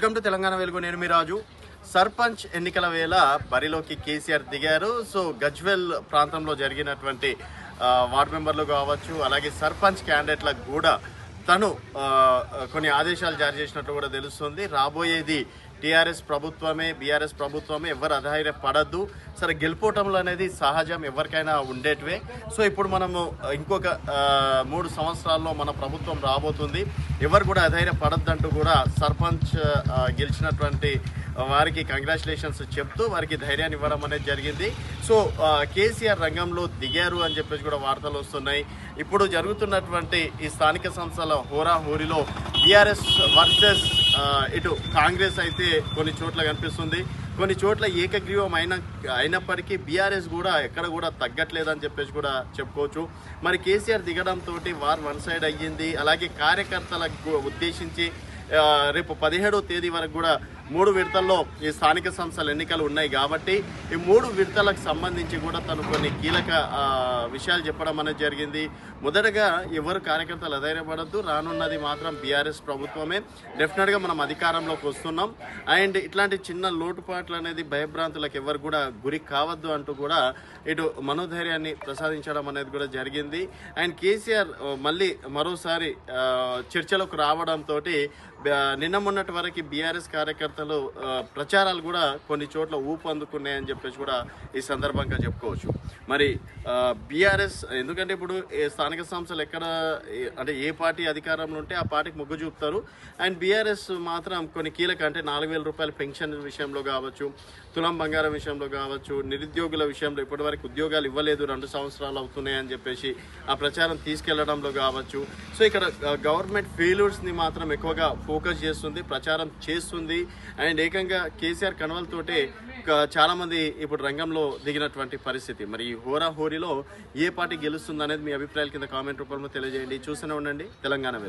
Welcome to Telangana వెలుగు. నేను మీ రాజు. సర్పంచ్ ఎన్నికల వేళ బరిలోకి కేసీఆర్ దిగారు. సో గజ్వెల్ ప్రాంతంలో జరిగినటువంటి వార్డ్ వార్డు మెంబర్లు కావచ్చు అలాగే సర్పంచ్ క్యాండిడేట్లకు కూడా తను కొన్ని ఆదేశాలు జారీ చేసినట్టు కూడా తెలుస్తుంది. రాబోయేది టీఆర్ఎస్ ప్రభుత్వమే బీఆర్ఎస్ ప్రభుత్వమే ఎవరు అధైర్య పడద్దు. సరే గెలుపోవటంలో అనేది సహజం ఎవరికైనా ఉండేటివే. సో ఇప్పుడు మనము ఇంకొక మూడు సంవత్సరాల్లో మన ప్రభుత్వం రాబోతుంది. ఎవరు కూడా అధైర్య పడద్దంటూ కూడా సర్పంచ్ గెలిచినటువంటి వారికి కంగ్రాచులేషన్స్ చెప్తూ వారికి ధైర్యాన్ని ఇవ్వడం అనేది జరిగింది. సో కేసీఆర్ రంగంలో దిగారు అని చెప్పేసి కూడా వార్తలు వస్తున్నాయి. ఇప్పుడు జరుగుతున్నటువంటి ఈ స్థానిక సంస్థల హోరా హోరీలో బీఆర్ఎస్ వర్సెస్ ఇటు కాంగ్రెస్ అయితే కొన్ని చోట్ల కనిపిస్తుంది. కొన్ని చోట్ల ఏకగ్రీవం అయిన అయినప్పటికీ బీఆర్ఎస్ కూడా ఎక్కడ కూడా తగ్గట్లేదని చెప్పేసి కూడా చెప్పుకోవచ్చు. మరి కేసీఆర్ దిగడంతో వార్ వన్ సైడ్ అయ్యింది. అలాగే కార్యకర్తలకు ఉద్దేశించి రేపు పదిహేడో తేదీ వరకు కూడా మూడు విడతల్లో ఈ స్థానిక సంస్థల ఎన్నికలు ఉన్నాయి కాబట్టి ఈ మూడు విడతలకు సంబంధించి కూడా తను కొన్ని కీలక విషయాలు చెప్పడం అనేది జరిగింది. మొదటగా ఎవరు కార్యకర్తలు అధైర్యపడద్దు రానున్నది మాత్రం బీఆర్ఎస్ ప్రభుత్వమే. డెఫినెట్గా మనం అధికారంలోకి వస్తున్నాం. అండ్ ఇట్లాంటి చిన్న లోటుపాట్లు అనేది భయభ్రాంతులకు ఎవరు కూడా గురి కావద్దు అంటూ కూడా ఇటు మనోధైర్యాన్ని ప్రసాదించడం అనేది కూడా జరిగింది. అండ్ కేసీఆర్ మళ్ళీ మరోసారి చర్చలకు రావడంతో నిన్న మొన్నటి వరకు బీఆర్ఎస్ కార్యకర్త ఆ, ప్రచారాలు కూడా కొన్ని చోట్ల ఊపు అందుకున్నాయని చెప్పేసి కూడా ఈ సందర్భంగా చెప్పుకోవచ్చు. మరి బీఆర్ఎస్ ఎందుకంటే ఇప్పుడు స్థానిక సంస్థలు ఎక్కడ ఏ- అంటే ఏ పార్టీ అధికారంలో ఉంటే ఆ పార్టీకి మొగ్గు చూపుతారు. అండ్ బీఆర్ఎస్ మాత్రం కొన్ని కీలక అంటే నాలుగు వేల రూపాయల పెన్షన్ విషయంలో కావచ్చు తులం బంగారం విషయంలో కావచ్చు నిరుద్యోగుల విషయంలో ఇప్పటివరకు ఉద్యోగాలు ఇవ్వలేదు రెండు సంవత్సరాలు అవుతున్నాయని చెప్పేసి ఆ ప్రచారం తీసుకెళ్ళడంలో కావచ్చు. సో ఇక్కడ గవర్నమెంట్ ఫెయిల్యూర్స్ని మాత్రం ఎక్కువగా ఫోకస్ చేస్తుంది ప్రచారం చేస్తుంది. అండ్ ఏకంగా కేసీఆర్ కనవలతోటే చాలామంది ఇప్పుడు రంగంలో దిగినటువంటి పరిస్థితి. మరి ఈ హోరా హోరీలో ఏ పార్టీ గెలుస్తుంది అనేది మీ అభిప్రాయాల కింద కామెంట్ రూపంలో తెలియజేయండి. చూస్తూనే ఉండండి. తెలంగాణ వెలుగు.